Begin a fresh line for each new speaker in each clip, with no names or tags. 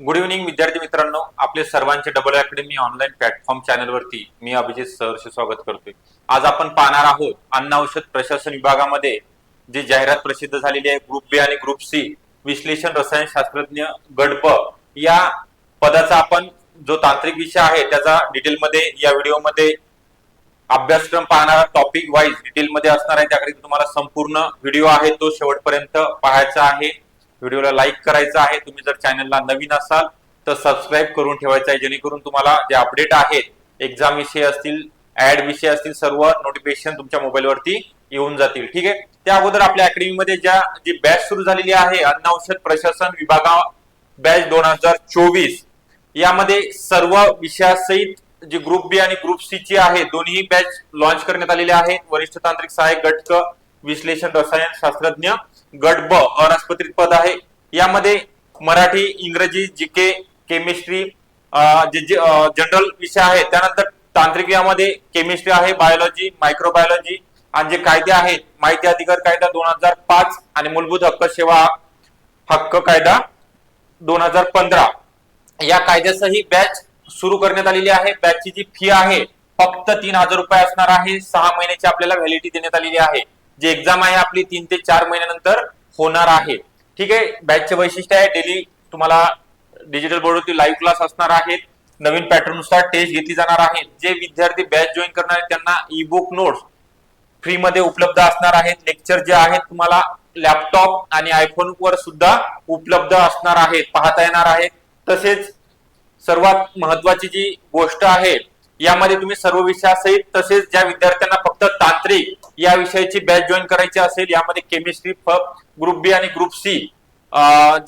Good evening विद्यार्थी मित्रांनो. आपले सर्वांचे डबल अकॅडमी ऑनलाईन प्लॅटफॉर्म चॅनलवरती मी अभिजित सहर्ष स्वागत करतोय. आज आपण पाहणार आहोत अन्न औषध प्रशासन विभागामध्ये जी जाहिरात प्रसिद्ध झालेली आहे ग्रुप बी आणि ग्रुप सी विश्लेषण रसायन शास्त्रज्ञ गडप. या पदाचा आपण जो तांत्रिक विषय आहे त्याचा डिटेलमध्ये या व्हिडिओमध्ये अभ्यासक्रम पाहणारा टॉपिक वाईज डिटेलमध्ये असणार आहे. त्याकरिता तुम्हाला संपूर्ण व्हिडिओ आहे तो शेवटपर्यंत पाहायचा आहे. व्हिडिओला लाईक करायचा आहे. तुम्ही जर चॅनलला नवीन असाल तर सबस्क्राईब करून ठेवायचं आहे. जेणेकरून तुम्हाला जे अपडेट आहेत एक्झाम विषय असतील ऍड विषय असतील सर्व नोटिफिकेशन तुमच्या मोबाईलवरती येऊन जातील. ठीक आहे? त्या अगोदर आपल्या अकॅडमीमध्ये ज्या जी बॅच सुरू झालेली आहे अन्न औषध प्रशासन विभागा बॅच दोन हजार चोवीस यामध्ये सर्व विषयासहित जी ग्रुप बी आणि ग्रुप सी ची आहे दोन्ही बॅच लॉन्च करण्यात आलेले आहेत. वरिष्ठ तांत्रिक सहाय्यक गट विश्लेषण रसायन शास्त्रज्ञ गट ब अनास्पत्रित पद आहे. यामध्ये मराठी इंग्रजी जीके केमिस्ट्री जे जनरल विषय आहे त्यानंतर तांत्रिक यामध्ये केमिस्ट्री आहे बायोलॉजी मायक्रोबायोलॉजी आणि जे कायदे आहेत माहिती अधिकार कायदा दोन हजार पाच आणि मूलभूत हक्क सेवा हक्क कायदा दोन हजार पंधरा. या कायद्यासही बॅच सुरू करण्यात आलेली आहे. बॅचची जी फी आहे फक्त तीन हजार रुपये असणार आहे. सहा महिन्याची आपल्याला व्हॅलिडिटी देण्यात आलेली आहे. जी एक्झाम आहे आपली तीन ते चार महिन्यानंतर होणार आहे. ठीक आहे? बॅचचे वैशिष्ट्य आहे डेली तुम्हाला डिजिटल बोर्डवरती लाईव्ह क्लास असणार आहेत. नवीन पॅटर्ननुसार टेस्ट घेतली जाणार आहे जे विद्यार्थी बॅच जॉईन करणार आहेत त्यांना ई बुक नोट्स फ्रीमध्ये उपलब्ध असणार आहेत. लेक्चर जे आहेत तुम्हाला लॅपटॉप आणि आयफोन वर सुद्धा उपलब्ध असणार आहेत. पाहता येणार आहेत. तसेच सर्वात महत्वाची जी गोष्ट आहे यामध्ये तुम्ही सर्व विषयासहित तसेच ज्या विद्यार्थ्यांना फक्त तांत्रिक या विषयाची बॅच जॉईन करायची असेल यामध्ये केमिस्ट्री ग्रुप बी आणि ग्रुप सी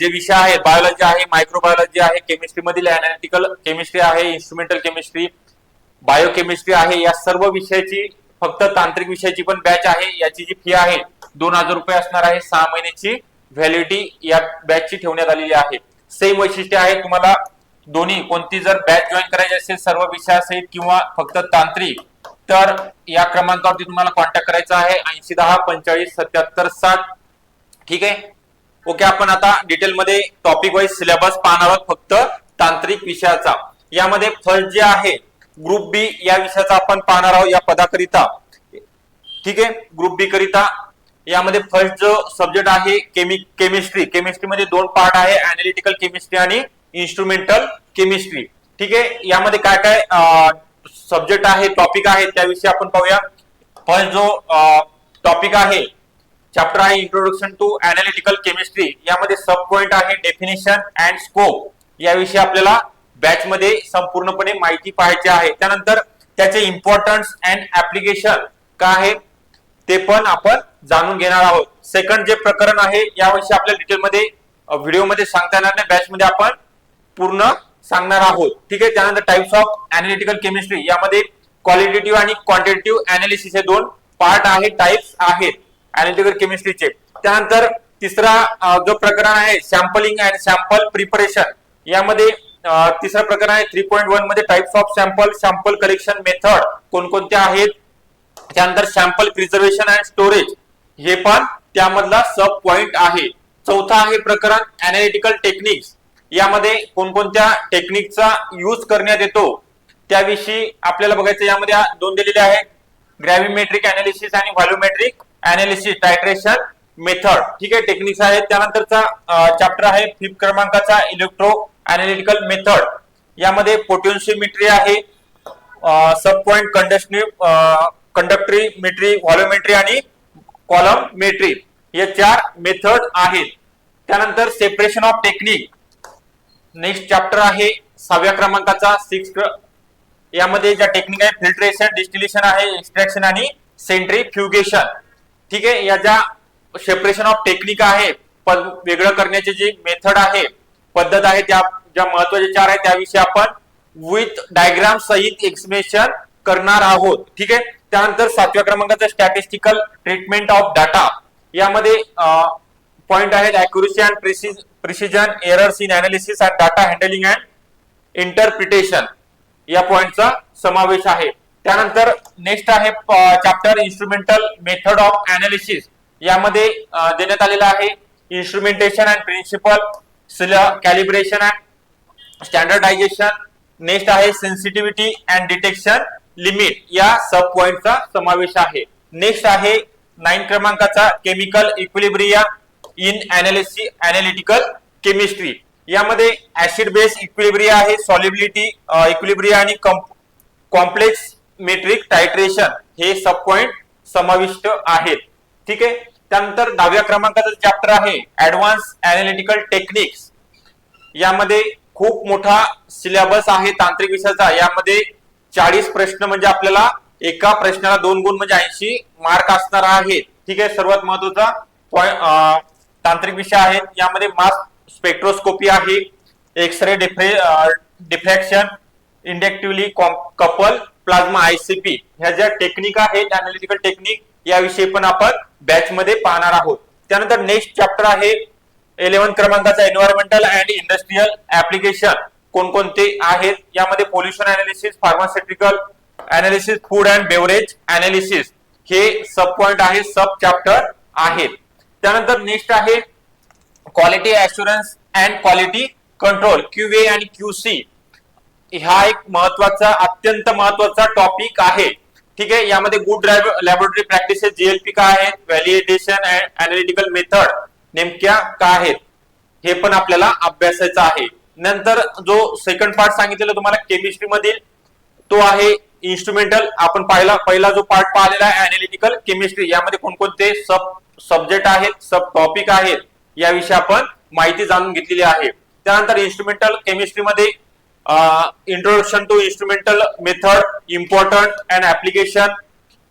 जे विषय आहेत बायोलॉजी आहे मायक्रोबायोलॉजी आहे केमिस्ट्री मधील अनालिटिकल केमिस्ट्री आहे इन्स्ट्रुमेंटल केमिस्ट्री बायोकेमिस्ट्री आहे या सर्व विषयाची फक्त तांत्रिक विषयाची पण बॅच आहे. याची जी फी आहे दोन हजार रुपये असणार आहे. सहा महिन्याची व्हॅलिडिटी या बॅचची ठेवण्यात आलेली आहे. सेम वैशिष्ट्य आहे तुम्हाला दोन्ही कोणती जर बॅच जॉईन करायची असेल सर्व विषयासहित किंवा फक्त तांत्रिक तर या क्रमांकावरती तुम्हाला कॉन्टॅक्ट करायचा आहे. ऐंशी दहा पंचेचाळीस सत्याहत्तर साठ. ठीक आहे? ओके आपण आता डिटेलमध्ये टॉपिक वाईज सिलेबस पाहणार आहोत फक्त तांत्रिक विषयाचा. यामध्ये फर्स्ट जे आहे ग्रुप बी या विषयाचा आपण पाहणार आहोत या पदाकरिता. ठीक आहे? ग्रुप बी करिता. यामध्ये फर्स्ट जो सब्जेक्ट आहे केमि केमिस्ट्री केमिस्ट्रीमध्ये दोन पार्ट आहे अनालिटिकल केमिस्ट्री आणि इन्स्ट्रुमेंटल केमिस्ट्री. ठीक आहे? यामध्ये काय काय सब्जेक्ट आहे टॉपिक आहे त्याविषयी आपण पाहूया. फर्स्ट जो टॉपिक आहे चॅप्टर आहे इंट्रोडक्शन टू अनालिटिकल केमिस्ट्री यामध्ये सब पॉइंट आहे डेफिनेशन अँड स्कोप याविषयी आपल्याला बॅच मध्ये संपूर्णपणे माहिती पाहायची आहे. त्यानंतर त्याचे इम्पॉर्टन्स अँड ऍप्लिकेशन काय आहे ते पण आपण जाणून घेणार आहोत. सेकंड जे प्रकरण आहे याविषयी आपल्या डिटेलमध्ये व्हिडिओमध्ये सांगता येणार नाही. बॅच मध्ये आपण पूर्ण सांगणार आहोत. ठीक आहे? त्यानंतर टाइप्स ऑफ अनालिटिकल केमिस्ट्री यामध्ये क्वालिटेटिव्ह आणि क्वांटिटेटिव्ह अनालिसिस हे दोन पार्ट आहे टाइप्स आहेत अनालिटिकल केमिस्ट्रीचे त्यानंतर तिसरा जो प्रकरण आहे सॅम्पलिंग अँड सॅम्पल प्रिपरेशन यामध्ये तिसरा प्रकरण आहे थ्री पॉईंट वनमध्ये types of sample sample collection method कोणकोणत्या आहेत? त्यानंतर सॅम्पल प्रिझर्वेशन अँड स्टोरेज हे पण त्यामधला सब पॉइंट आहे. चौथा आहे प्रकरण अनालिटिकल टेक्निक्स यामध्ये कोणकोणत्या टेक्निकचा यूज करण्यात येतो त्याविषयी आपल्याला बघायचं यामध्ये दोन दिलेले आहेत. ग्रॅव्हिमेट्रिक अनालिसिस आणि व्हॉल्युमेट्रिक अनालिसिस टायट्रेशन मेथड ठीक आहे टेक्निक्स आहेत. त्यानंतरचा चॅप्टर आहे फिफ्थ क्रमांकाचा इलेक्ट्रो अनालिटिकल मेथड यामध्ये पोटेन्शियोमेट्री आहे सब पॉइंट कंडक्शनिव कंडक्टरी मेट्री व्हॉल्युमेट्री आणि कॉलम मेट्री हे चार मेथड आहेत. त्यानंतर separation of technique next chapter आहे सहाव्या क्रमांकाचा सिक्स यामध्ये ज्या टेक्निक आहे फिल्ट्रेशन डिस्टिलेशन आहे एक्स्ट्रॅक्शन आणि सेंट्रीफ्युगेशन ठीक आहे? या ज्या सेपरेशन ऑफ टेक्निक आहे वेगळं करण्याची जी मेथड आहे पद्धत आहे त्या ज्या महत्त्वाचे चार आहे त्याविषयी आपण विथ डायग्राम सहित एक्सप्लेनेशन करणार आहोत. ठीक आहे? त्यानंतर सातव्या क्रमांकाचा स्टॅटिस्टिकल ट्रीटमेंट ऑफ डाटा यामध्ये पॉइंट आहेत accuracy and precise precision errors in analysis and data handling and interpretation या पॉइंटचा समावेश आहे. त्यानंतर नेक्स्ट आहे chapter instrumental method of analysis यामध्ये देण्यात आलेला आहे instrumentation and principle calibration and standardisation next आहे सेन्सिटिव्हिटी अँड डिटेक्शन लिमिट या सब पॉइंटचा समावेश आहे. नेक्स्ट आहे नाईन क्रमांकाचा chemical equilibria in analysis analytical chemistry यामध्ये ऍसिड बेस इक्विलिब्रिया आहे सॉलिबिलिटी इक्विलिब्रिया आणि कॉम्प्लेक्स मेट्रिक टायट्रेशन हे सब पॉइंट समाविष्ट आहेत. ठीक आहे? त्यानंतर दहाव्या क्रमांकाचं चॅप्टर आहे ऍडव्हान्स अनालिटिकल टेक्निक्स यामध्ये खूप मोठा सिलेबस आहे तांत्रिक विषयाचा. यामध्ये चाळीस प्रश्न म्हणजे आपल्याला एका प्रश्नाला दोन गुण म्हणजे ऐंशी मार्क असणार आहेत. ठीक आहे? सर्वात महत्त्वाचा तांत्रिक विषय आहेत यामध्ये मास स्पेक्ट्रोस्कोपी आहे. X ray diffraction inductively couple plasma ICP ह्या ज्या टेक्निक आहेत अनालिटिकल टेक्निक याविषयी पण आपण बॅच मध्ये पाहणार आहोत. त्यानंतर नेक्स्ट चॅप्टर आहे इलेव्हन क्रमांकाचा एन्व्हायरमेंटल अँड इंडस्ट्रीयल ऍप्लिकेशन कोणकोणते आहेत? यामध्ये pollution analysis pharmaceutical analysis food and beverage analysis हे सब पॉइंट आहे सब चॅप्टर आहेत त्यानंतर नेक्स्ट आहे quality assurance and quality control Q A आणि क्यू सी हा एक महत्त्वाचा अत्यंत महत्त्वाचा टॉपिक आहे. ठीक आहे? यामध्ये गुड लॅबोरेटरी प्रॅक्टिसेस जीएलपी काय आहेत व्हॅलिडेशन अँड अनालिटिकल मेथड नेमक्या काय आहेत? हे पण आपल्याला अभ्यासायचं आहे. नंतर जो सेकंड पार्ट सांगितलेला तुम्हाला केमिस्ट्री मधील तो आहे इन्स्ट्रुमेंटल आपण पाहिला पहिला जो पार्ट पाहिलेला आहे अनालिटिकल केमिस्ट्री यामध्ये कोणकोणते सब सब्जेक्ट आहेत सब टॉपिक आहेत याविषयी आपण माहिती जाणून घेतलेली आहे. त्यानंतर instrumental केमिस्ट्रीमध्ये introduction to instrumental method important and application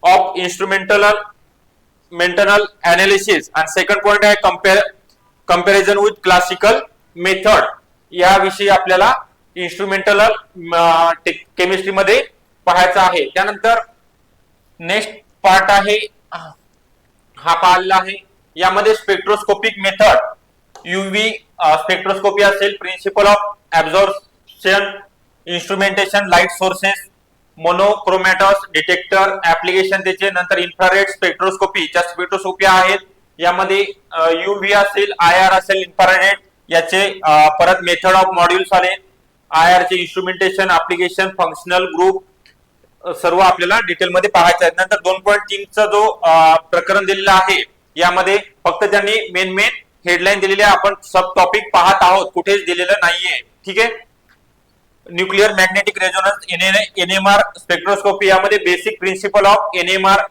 of instrumental mental analysis आणि सेकंड पॉइंट आहे compare comparison with classical method याविषयी आपल्याला इन्स्ट्रुमेंटल केमिस्ट्रीमध्ये पाहायचं आहे. त्यानंतर नेक्स्ट पार्ट आहे. हा पाहिला आहे. यामध्ये स्पेक्ट्रोस्कोपिक मेथड युव्ही स्पेक्ट्रोस्कोपी असेल principle of absorption instrumentation light sources monochromators detector application त्याचे नंतर इन्फ्रारेड स्पेक्ट्रोस्कोपी ज्या स्पेक्ट्रोस्कोपी आहेत यामध्ये युव्ही असेल आय आर असेल इन्फ्रारेड याचे परत मेथड ऑफ मॉड्यूल्स आले. आय आर चे इन्स्ट्रुमेंटेशन ऍप्लिकेशन फंक्शनल ग्रुप सर्व आपल्याला डिटेलमध्ये पाहायचं आहे. नंतर दोन पॉईंट तीनचा जो प्रकरण दिलेला आहे यामध्ये फक्त त्यांनी मेन मेन हेडलाईन दिलेली आहे आपण सब टॉपिक पाहत आहोत. कुठेच दिलेलं नाहीये. ठीक आहे? Nuclear magnetic resonance NMR spectroscopy यामध्ये basic principle of NMR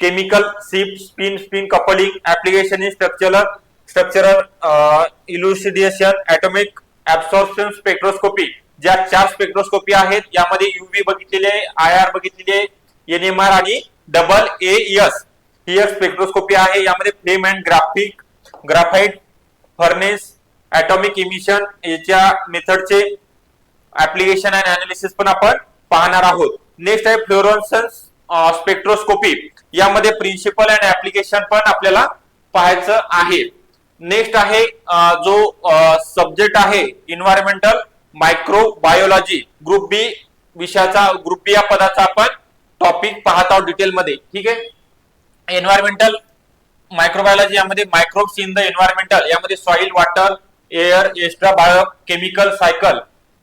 chemical shift spin spin coupling application in structural structural elucidation atomic absorption spectroscopy ज्या चार स्पेक्ट्रोस्कोपी आहेत यामध्ये युव्ही बघितलेली आहे आय आर बघितलेले आहे एनएमआर आणि डबल ए एस ही एक स्पेक्ट्रोस्कोपी आहे. यामध्ये flame and graphic graphite furnace atomic emission याच्या मेथडचे ऍप्लिकेशन अँड अनालिसिस पण आपण पाहणार आहोत. नेक्स्ट आहे फ्लोरोन्सन्स स्पेक्ट्रोस्कोपी यामध्ये प्रिन्सिपल अँड ऍप्लिकेशन पण आपल्याला पाहायचं आहे. नेक्स्ट आहे जो सब्जेक्ट आहे इन्व्हायरमेंटल मायक्रोबायोलॉजी ग्रुप बी विषयाचा ग्रुप बी या पदाचा आपण टॉपिक पाहत आहोत डिटेलमध्ये ठीक आहे? एन्व्हायरमेंटल मायक्रोबायोलॉजी यामध्ये मायक्रोब्स इन द एन्व्हायरमेंटल यामध्ये soil water air extra bio chemical cycle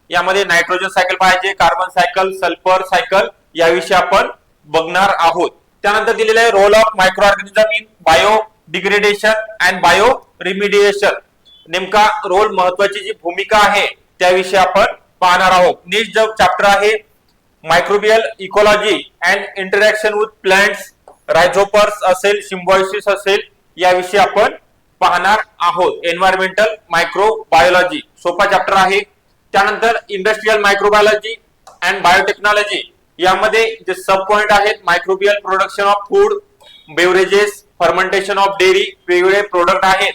यामध्ये नायट्रोजन सायकल पाहिजे कार्बन सायकल सल्फर सायकल याविषयी आपण बघणार आहोत. त्यानंतर दिलेलं आहे role of micro organism in bio degradation and bio remediation नेमका रोल महत्वाची जी भूमिका आहे त्याविषयी आपण पाहणार आहोत. नेक्स्ट जो चॅप्टर आहे microbial ecology and interaction with plants रायझोपर्स असेल सिम्बॉयसिस असेल याविषयी आपण पाहणार आहोत. एन्व्हायरमेंटल मायक्रो बायोलॉजी सोपा चॅप्टर आहे. त्यानंतर इंडस्ट्रीयल मायक्रोबायोलॉजी अँड बायोटेक्नॉलॉजी यामध्ये जे सब पॉइंट आहेत microbial production of food beverages fermentation of dairy वेगवेगळे प्रोडक्ट आहेत.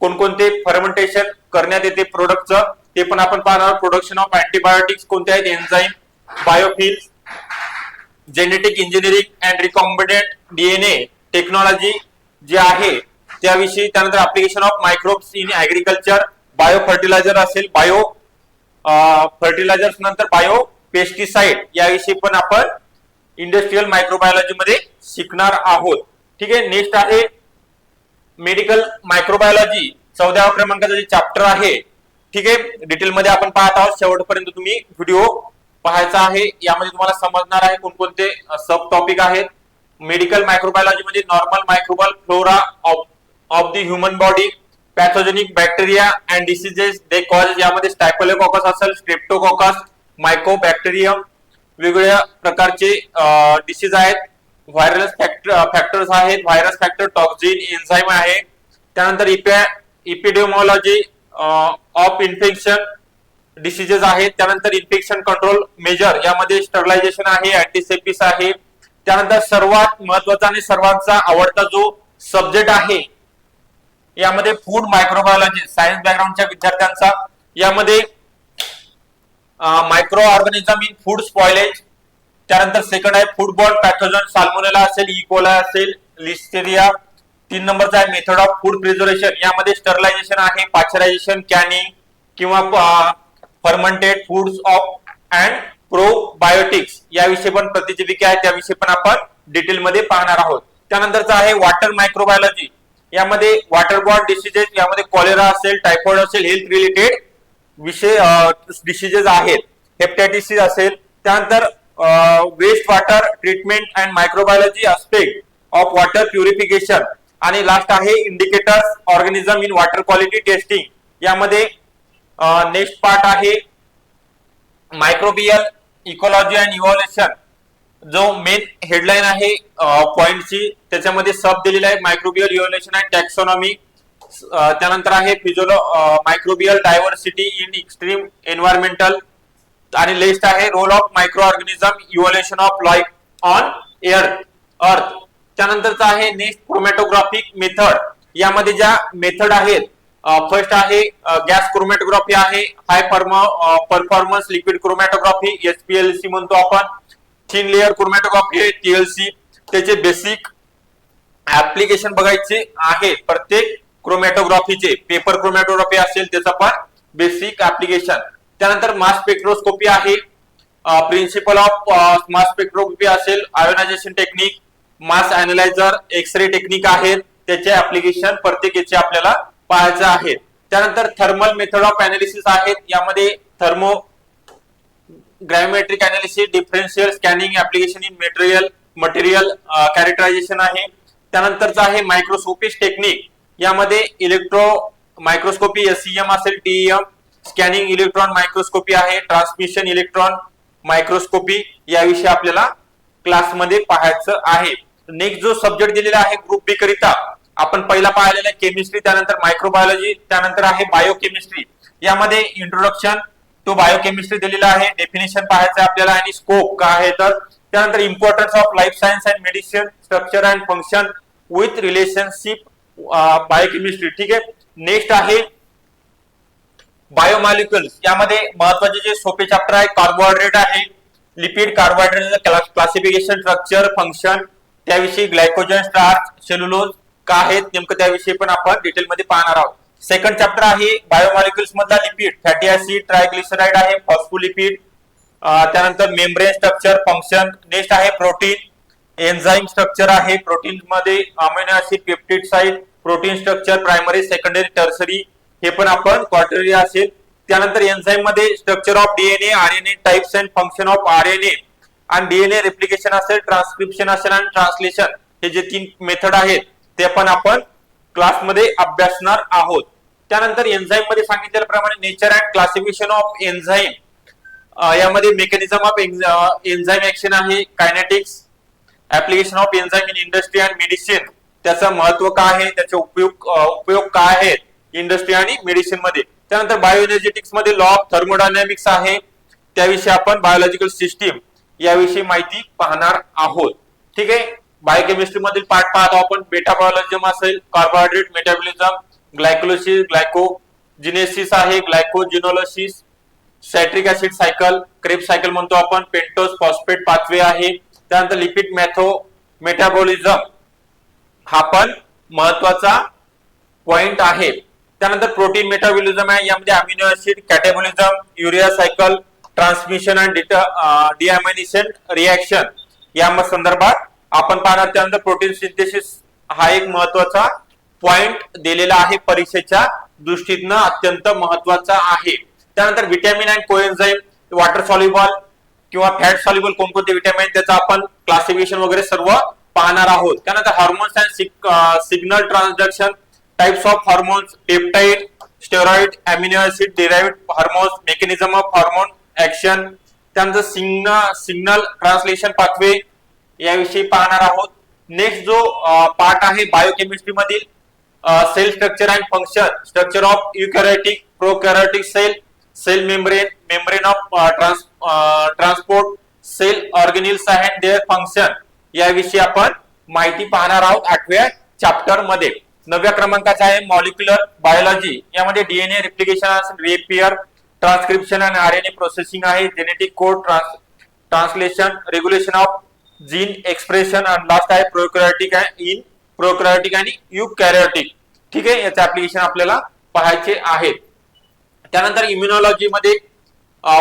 कोणकोणते फर्मेंटेशन करण्यात येते प्रोडक्टचं ते पण आपण पाहणार प्रोडक्शन ऑफ अँटीबायोटिक्स कोणते आहेत enzyme biofuels genetic engineering and recombinant DNA technology जे आहे त्याविषयी त्यानंतर application of microbes in agriculture biofertiliser असेल बायो फर्टिलायझर्स नंतर बायो पेस्टिसाइड याविषयी पण आपण इंडस्ट्रीयल मायक्रोबायोलॉजी मध्ये शिकणार आहोत. ठीक आहे? नेक्स्ट आहे मेडिकल मायक्रोबायोलॉजी चौदाव्या क्रमांकाचं जे चॅप्टर आहे ठीक आहे. डिटेलमध्ये आपण पाहत आहोत. शेवटपर्यंत तुम्ही व्हिडिओ पाहायचा आहे. यामध्ये तुम्हाला समजणार आहे कोणकोणते सब टॉपिक आहेत. मेडिकल मायक्रोबायोलॉजी मध्ये normal microbial flora of of the human body pathogenic bacteria and diseases they cause यामध्ये स्टायकोलेकॉकस असेल स्ट्रेप्टोकॉकस मायकोबॅक्टेरियम वेगवेगळ्या प्रकारचे डिसीज आहेत. व्हायरस फॅक्टर्स आहेत. व्हायरस फॅक्टर टॉक्झिन एन्झाईम आहे. त्यानंतर इपिडेमॉलॉजी ऑफ इन्फेक्शन डिसीजेस आहेत. त्यानंतर इन्फेक्शन कंट्रोल मेजर यामध्ये स्टरलायझेशन आहे अँटीसेपिस आहे. त्यानंतर सर्वात महत्त्वाचा आणि सर्वांचा आवडता जो सब्जेक्ट आहे यामध्ये फूड मायक्रोबायोलॉजी सायन्स बॅकग्राऊंडच्या विद्यार्थ्यांचा. यामध्ये micro organism in food spoilage त्यानंतर सेकंड आहे फूडबॉल पॅथोजन साल्मोनेला असेल e. इकोला असेल लिस्टेरिया तीन नंबरचा आहे मेथड ऑफ फूड प्रिझर्वेशन यामध्ये स्टरलायझेशन आहे पाश्चरायझेशन कॅनिंग किंवा fermented foods of and probiotics याविषयी पण प्रतिजीविके आहे त्याविषयी पण आपण डिटेलमध्ये पाहणार आहोत. त्यानंतरचा आहे वॉटर मायक्रोबायोलॉजी यामध्ये वॉटर बॉर्ड डिसिजेस यामध्ये कॉलेरा असेल टायफॉइड असेल हेल्थ रिलेटेड विषय डिसिजेस आहेत. हेपटायटिस असेल. त्यानंतर waste water treatment and microbiology aspect of water purification आणि लास्ट आहे indicators organism in water quality testing यामध्ये नेक्स्ट पार्ट आहे मायक्रोबियल इकोलॉजी अँड इव्हॉल्युशन जो मेन हेडलाईन आहे पॉइंटची त्याच्यामध्ये सब दिलेला आहे मायक्रोबियल इव्हॉल्युशन अँड टॅक्सॉनॉमी त्यानंतर आहे physiology microbial diversity in extreme environmental आणि लिस्ट आहे role of micro organism evolution of life on air earth त्यानंतरचा आहे नेक्स्ट क्रोमॅटोग्राफिक मेथड यामध्ये ज्या मेथड आहेत फर्स्ट आहे गॅस क्रोमॅटोग्राफी आहे high performance liquid chromatography SPLC म्हणतो आपण. थिन लेअर क्रोमॅटोग्राफी आहे टीएलसी त्याचे बेसिक ऍप्लिकेशन बघायचे आहे प्रत्येक क्रोमॅटोग्राफीचे पेपर क्रोमॅटोग्राफी असेल त्याचा पण बेसिक ऍप्लिकेशन त्यानंतर मास स्पेक्ट्रोस्कोपी आहे. प्रिन्सिपल ऑफ मास स्पेक्ट्रोस्कोपी असेल ionization technique mass analyzer X ray technique आहेत. त्याचे ऍप्लिकेशन प्रत्येक याचे आपल्याला पाहायचं आहे. त्यानंतर थर्मल मेथड ऑफ अनालिसिस आहेत. यामध्ये thermogravimetric analysis differential scanning application in material material characterisation आहे. त्यानंतरचं आहे मायक्रोस्कोपिस टेक्निक यामध्ये इलेक्ट्रो मायक्रोस्कोपी एसईएम असेल टीईएम स्कॅनिंग इलेक्ट्रॉन मायक्रोस्कोपी आहे. ट्रान्समिशन इलेक्ट्रॉन मायक्रोस्कोपी याविषयी आपल्याला क्लासमध्ये पाहायचं आहे. नेक्स्ट जो सब्जेक्ट दिलेला आहे ग्रुप बी करिता आपण पहिला पाहिलेला आहे केमिस्ट्री त्यानंतर मायक्रोबायोलॉजी त्यानंतर आहे बायोकेमिस्ट्री यामध्ये इंट्रोडक्शन तो बायोकेमिस्ट्री दिलेला आहे. डेफिनेशन पाहायचं आहे आपल्याला आणि स्कोप काय आहे तर. त्यानंतर importance of life science and medicine structure and function with relationship biochemistry ठीक आहे? नेक्स्ट आहे बायोमॉलिक्युल्स यामध्ये महत्त्वाचे जे सोपे चॅप्टर आहे कार्बोहायड्रेट आहे. Lipid carbohydrate classification structure function त्याविषयी ग्लायकोजन स्टार्च सेल्युलोज का आहेत नेमकं त्याविषयी पण आपण डिटेलमध्ये पाहणार आहोत. सेकंड चॅप्टर आहे बायोमॉलिक्युल्स मधला लिपिड फॅटी ऍसिड ट्रायग्लिसराइड आहे फॉस्फोलिपिड त्यानंतर मेम्ब्रेन स्ट्रक्चर फंक्शन नेक्स्ट आहे प्रोटीन एन्झाईम स्ट्रक्चर आहे प्रोटीन मध्ये amino acid peptide side protein structure primary secondary tertiary हे पण आपण क्वार्टरी असेल त्यानंतर एन्झाईममध्ये structure of DNA RNA types and function of RNA आणि डीएनए रिप्लिकेशन असेल ट्रान्सक्रिप्शन असेल आणि ट्रान्सलेशन हे जे तीन मेथड आहेत ते पण आपण क्लासमध्ये अभ्यासणार आहोत. त्यानंतर एन्झाईममध्ये सांगितल्याप्रमाणे nature and classification of enzyme यामध्ये मेकॅनिझम ऑफ एन्झाईम ऍक्शन आहे kinetics application of enzyme in industry and medicine त्याचं महत्त्व काय आहे त्याचे उपयोग उपयोग काय आहेत इंडस्ट्री आणि मेडिसिनमध्ये. त्यानंतर बायोएनर्जेटिक्समध्ये लॉ ऑफ थर्मोडायनॅमिक्स आहे. त्याविषयी आपण बायोलॉजिकल सिस्टीम याविषयी माहिती पाहणार आहोत. ठीक आहे? बायोकेमिस्ट्री मधील पार्ट पाहतो आपण. बेटाबॉलॉजिझम असेल कार्बोहायड्रेट मेटाबॉलिझम ग्लायकोलोसिस ग्लायकोजिनेसिस आहे glycogenolysis citric acid cycle Krebs cycle म्हणतो आपण पेंटोस फॉस्फेट पाथवे आहे. त्यानंतर लिपिड मॅथो मेटाबॉलिझम हा पण महत्त्वाचा पॉइंट आहे. त्यानंतर प्रोटीन मेटाबॉलिझम आहे. यामध्ये amino acid catabolism urea cycle transmission and deamination reaction या संदर्भात आपण पाहणार त्यानंतर प्रोटीन सिंथेसिस हा एक महत्त्वाचा पॉइंट दिलेला आहे. परीक्षेच्या दृष्टीनं अत्यंत महत्त्वाचा आहे. त्यानंतर vitamin and coenzyme water soluble किंवा फॅट सॉल्युबल कोणकोणते विटॅमिन त्याचं आपण क्लासिफिकेशन वगैरे सर्व पाहणार आहोत. त्यानंतर hormones and signal transduction types of hormones peptide steroid amino acid derived hormones mechanism of hormone action त्यांचं सिग्नल सिग्नल ट्रान्सलेशन पाथवे याविषयी पाहणार आहोत. नेक्स्ट जो पार्ट आहे बायोकेमिस्ट्री मधील cell structure and function structure of eukaryotic prokaryotic cell cell membrane membrane of transport cell organelles and their function याविषयी आपण माहिती पाहणार आहोत आठव्या चॅप्टरमध्ये. नवव्या क्रमांकाचा आहे मॉलिक्युलर बायोलॉजी यामध्ये डीएनए रिप्लिकेशन रिपेअर ट्रान्सक्रिप्शन आणि ए प्रोसेसिंग आहे. Genetic code trans translation regulation of gene expression and last आहे प्रोक्रायोटिक इन प्रोक्रायोटिक आणि युकॅरियोटिक ठीक आहे? याचे ऍप्लिकेशन आपल्याला पाहायचे आहेत त्यानंतर इम्युनॉलॉजी मध्ये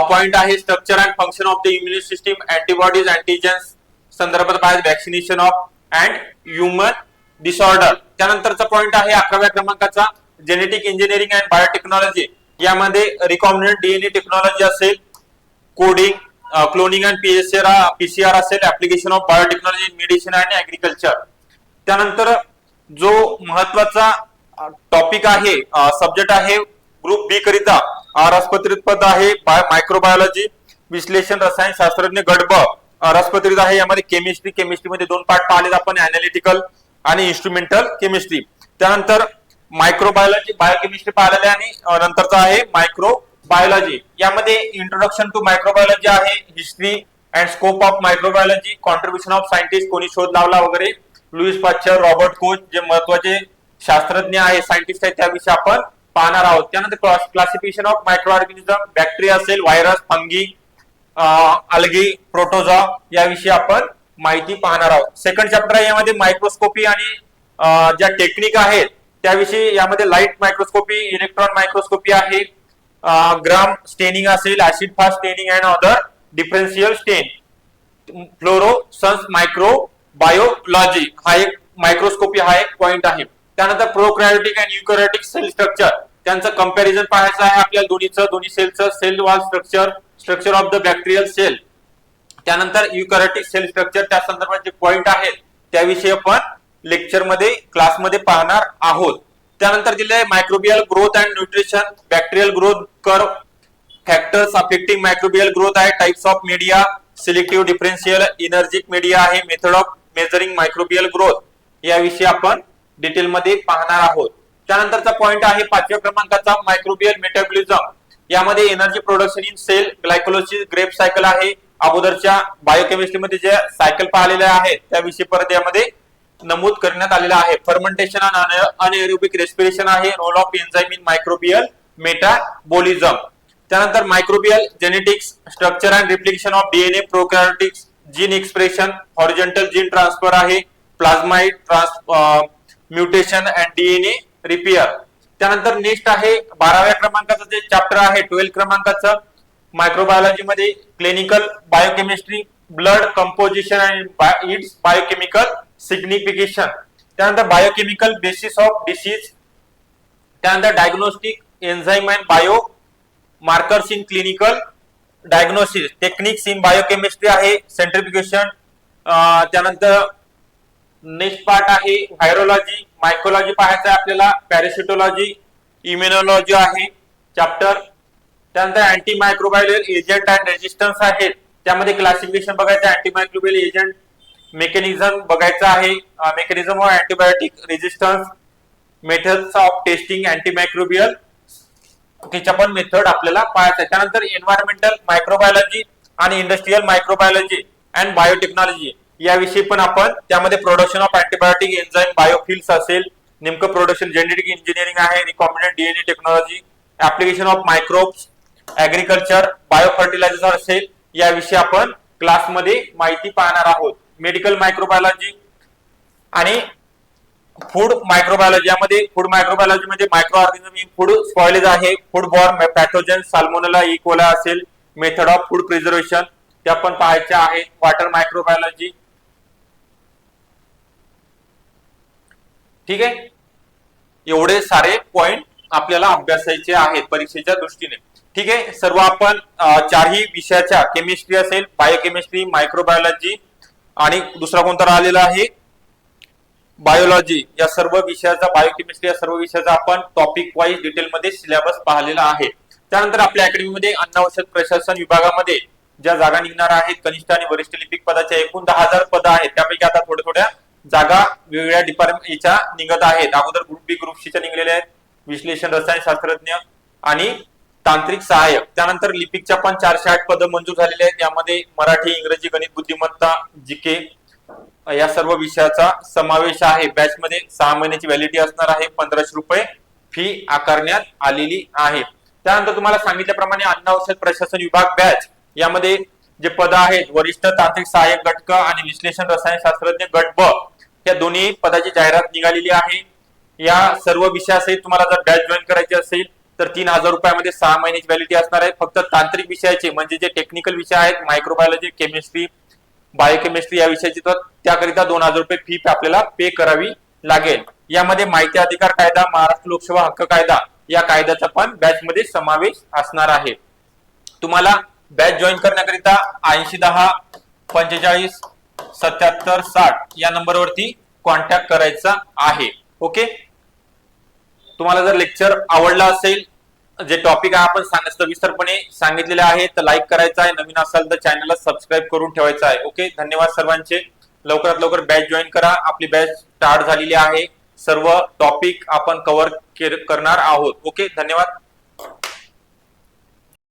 पॉइंट आहे structure and function of the immune system antibodies antigens संदर्भात पाहिजे vaccination of and human disorder त्यानंतरचा पॉइंट आहे अकराव्या क्रमांकाचा जेनेटिक इंजिनिअरिंग अँड बायोटेक्नॉलॉजी यामध्ये रिकॉम्बिनेंट डीएनए टेक्नॉलॉजी असेल coding cloning and PSR PCR असेल application of biotechnology in medicine आणि ऍग्रिकल्चर त्यानंतर जो महत्त्वाचा टॉपिक आहे सब्जेक्ट आहे ग्रुप बी करिता रसपत्रित पद आहे मायक्रोबायोलॉजी विश्लेषण रसायन शास्त्रज्ञ गडब रसपत्रित आहे यामध्ये केमिस्ट्री केमिस्ट्री मध्ये दोन पार्ट पाहिले आपण अनालिटिकल आणि इन्स्ट्रुमेंटल केमिस्ट्री त्यानंतर मायक्रोबायोलॉजी बायोकेमिस्ट्री पाहिलेली आणि नंतरचा आहे मायक्रो बायोलॉजी यामध्ये इंट्रोडक्शन टू मायक्रोबायोलॉजी आहे history and scope of microbiology contribution of scientist कोणी शोध लावला वगैरे. लुईस पाश्चर रॉबर्ट कोच जे महत्त्वाचे शास्त्रज्ञ आहे सायंटिस्ट आहेत त्याविषयी आपण पाहणार आहोत. त्यानंतर classification of micro organism bacteria असेल व्हायरस फंगी अल्गी प्रोटोझा याविषयी आपण माहिती पाहणार आहोत. सेकंड चॅप्टर आहे यामध्ये मायक्रोस्कोपी आणि ज्या टेक्निक आहेत त्याविषयी यामध्ये लाइट मायक्रोस्कोपी इलेक्ट्रॉन मायक्रोस्कोपी आहे. ग्राम स्टेनिंग असेल acid fast staining and other differential stain fluorescence micro biology हा एक मायक्रोस्कोपी हा एक पॉइंट आहे. त्यानंतर prokaryotic and eukaryotic cell structure त्यांचं कंपॅरिझन पाहायचं आहे आपल्या दोन्हीचं दोन्ही सेलचं cell wall structure structure of the bacterial cell त्यानंतर युकॅरियोटिक सेल स्ट्रक्चर त्या संदर्भात जे पॉइंट आहेत त्याविषयी आपण लेक्चरमध्ये क्लासमध्ये पाहणार आहोत. त्यानंतर दिले microbial growth and nutrition bacterial growth कर फॅक्टर्स अफेक्टिंग मायक्रोबियल ग्रोथ आहे. Types of media selective differential enriched media आहे. Method of measuring microbial growth याविषयी आपण डिटेलमध्ये पाहणार आहोत. त्यानंतरचा पॉइंट आहे पाचव्या क्रमांकाचा मायक्रोबियल मेटाबॉलिझम यामध्ये energy production in cell glycolysis Krebs cycle आहे. अगोदरच्या बायोकेमिस्ट्रीमध्ये ज्या जे सायकल पाहिलेल्या आहेत त्याविषयी परत यामध्ये नमूद करण्यात आलेला आहे. फर्मेंटेशन आणि अनएरोबिक रेस्पिरेशन आहे. Role of enzyme in microbial metabolism त्यानंतर microbial genetics structure and replication of DNA prokaryotics gene expression horizontal gene transfer आहे. Plasmid trans mutation and DNA repair त्यानंतर नेक्स्ट आहे बाराव्या क्रमांकाचं जे चॅप्टर आहे ट्वेल्थ क्रमांकाचं मायक्रोबायोलॉजी मध्ये clinical biochemistry blood composition and its biochemical signification त्यानंतर बायोकेमिकल बेसिस ऑफ डिसीज त्यानंतर diagnostic enzyme and biomarkers in clinical diagnosis techniques in biochemistry आहे सेंट्रिफिकेशन त्यानंतर नेक्स्ट पार्ट आहे व्हायरोलॉजी मायकोलॉजी पाहायचं आहे आपल्याला पॅरेसिटोलॉजी इम्युनॉलॉजी आहे चॅप्टर त्यानंतर anti microbial agent and resistance आहेत. त्यामध्ये क्लासिफिकेशन बघायचं अँटी मायक्रोबायल एजंट मेकॅनिझम बघायचं आहे. Mechanism of antibiotic resistance methods of testing antimicrobial त्याच्या पण मेथड आपल्याला पाहायचं त्यानंतर एन्व्हायरमेंटल मायक्रोबायोलॉजी आणि इंडस्ट्रीयल मायक्रोबायोलॉजी अँड बायोटेक्नॉलॉजी याविषयी पण आपण त्यामध्ये production of antibiotic enzyme biofuels असेल. नेमकं प्रोडक्शन जेनेटिक इंजिनिअरिंग आहे recombinant DNA technology application of microbes agriculture biofertilizer असेल याविषयी आपण क्लासमध्ये माहिती पाहणार आहोत. मेडिकल मायक्रोबायोलॉजी आणि फूड मायक्रोबायोलॉजी. यामध्ये फूड मायक्रोबायोलॉजी म्हणजे मायक्रो ऑर्गॅनिझम फूड स्पॉइलेज आहे. Food borne pathogen salmonella coli असेल मेथड ऑफ फूड प्रिझर्वेशन ते पण पाहायचे आहे. Water microbiology. ठीक आहे? एवढे सारे पॉइंट आपल्याला अभ्यासायचे आहेत परीक्षेच्या दृष्टीने. ठीक आहे? सर्व आपण चारही विषयाच्या केमिस्ट्री असेल बायोकेमिस्ट्री मायक्रोबायोलॉजी आणि दुसरा कोणता राहिलेला आहे? बायोलॉजी या सर्व विषयाचा बायोकेमिस्ट्री या सर्व विषयाचा आपण टॉपिक वाईज डिटेलमध्ये सिलेबस पाहिलेला आहे. त्यानंतर आपल्या अकॅडमीमध्ये अन्न औषध प्रशासन विभागामध्ये ज्या जागा निघणार आहेत कनिष्ठ आणि वरिष्ठ लिपिक पदाच्या एकूण दहा हजार पद आहेत. त्यापैकी आता थोड्या थोड्या जागा वेगवेगळ्या डिपार्टमेंटच्या निघत आहेत. अगोदर ग्रुप बी ग्रुप सीच्या निघलेल्या आहेत. विश्लेषण रसायन शास्त्रज्ञ आणि तांत्रिक सहाय्यक. त्यानंतर लिपिकच्या पण चारशे आठ पदं मंजूर झालेले आहेत. यामध्ये मराठी इंग्रजी गणित बुद्धिमत्ता जीके या सर्व विषयाचा समावेश आहे. बॅच मध्ये सहा महिन्याची व्हॅलिडिटी असणार आहे. पंधराशे रुपये फी आकारण्यात आलेली आहे. त्यानंतर तुम्हाला सांगितल्याप्रमाणे अन्न औषध प्रशासन विभाग बॅच. यामध्ये जे पद आहेत वरिष्ठ तांत्रिक सहाय्यक घटक आणि विश्लेषण रसायनशास्त्रज्ञ गट ब या दोन्ही पदाची जाहिरात निघालेली आहे. या सर्व विषयासहित तुम्हाला जर बॅच जॉईन करायची असेल तर तीन हजार रुपयामध्ये सहा महिन्याची व्हॅलिडिटी असणार आहे. फक्त तांत्रिक विषयाचे म्हणजे जे टेक्निकल विषय आहेत मायक्रोबायोलॉजी केमिस्ट्री बायोकेमिस्ट्री या विषयाची तर त्याकरिता दोन हजार रुपये फी आपल्याला पे करावी लागेल. यामध्ये माहिती अधिकार कायदा महाराष्ट्र लोकसेवा हक्क कायदा या कायद्याचा पण बॅच मध्ये समावेश असणार आहे. तुम्हाला बॅच जॉईन करण्याकरिता ऐंशी दहा पंचेचाळीस सत्याहत्तर साठ या नंबरवरती कॉन्टॅक्ट करायचा आहे. ओके तुम्हाला जर लेक्चर आवडला असेल जे टॉपिक आहे आपण सांग सविस्तरपणे सांगितलेले आहे तर लाईक करायचं आहे. नवीन असाल तर चॅनलला सबस्क्राईब करून ठेवायचं आहे. ओके धन्यवाद सर्वांचे. लवकरात लवकर बॅच जॉईन करा. आपली बॅच स्टार्ट झालेली आहे. सर्व टॉपिक आपण कव्हर करणार आहोत. ओके धन्यवाद.